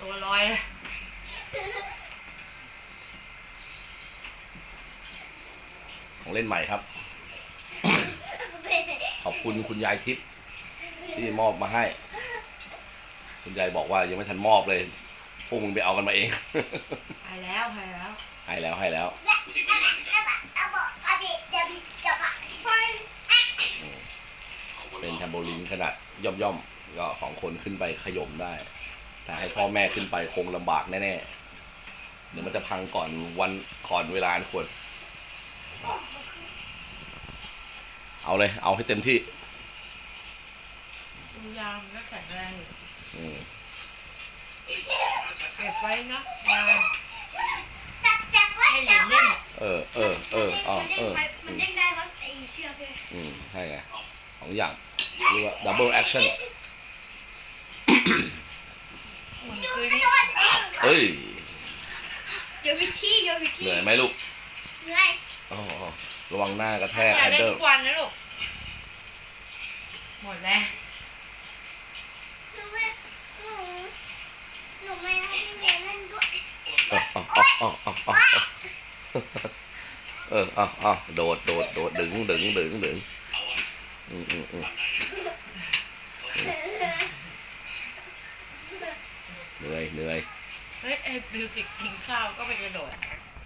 ตัวลอยเลยของเล่นใหม่ครับ ขอบคุณคุณยายทิพย์ที่มอบมาให้ คุณยายบอกว่ายังไม่ทันมอบเลย พวกมึงไปเอากันมาเอง หายแล้วหายแล้ว ให้แล้วให้แล้วเป็นแทม โบลินขนาดย่อมย่อมๆก็สองคนขึ้นไปขย่มได้ แต่ให้พ่อแม่ขึ้นไปคงลำบากแน่ๆเดี๋ยวมันจะพังก่อนวันก่อนเวลาอันควรเอาเลย เอาให้เต็มที่ดูยางก็แข็งแรงอยู่อืมเก็บไว้นะยางให้เหรียญเล่นอะเออเออเอออ๋อเออมัอืนมเด้งได้เพราะไอ้เชือกเลยอืมใช่ไงสองอย่าง เรียกว่าดับเบิลแอคชั่นเหมือนคืนเอ้ยโยวิธีโยวิเหธีนื่อยไหมลูกเหนื่อยอ๋อระวังหน้ากระแทกอแฮย่านเล่นเดิลทุกวันนะลูกหมดแล้วหนูไม่หนูหนูไม่ให้พี่เมย์เล่นด้วยเออเอาเอาเอาเอาเอาเออเอาเอาโดดโดดโดดดึงดึงดึงดึงอืมอืมอืม เหนื่อยเหนื่อย เฮ้ยไอ้บิวติกกินข้าวก็ไปกระโดด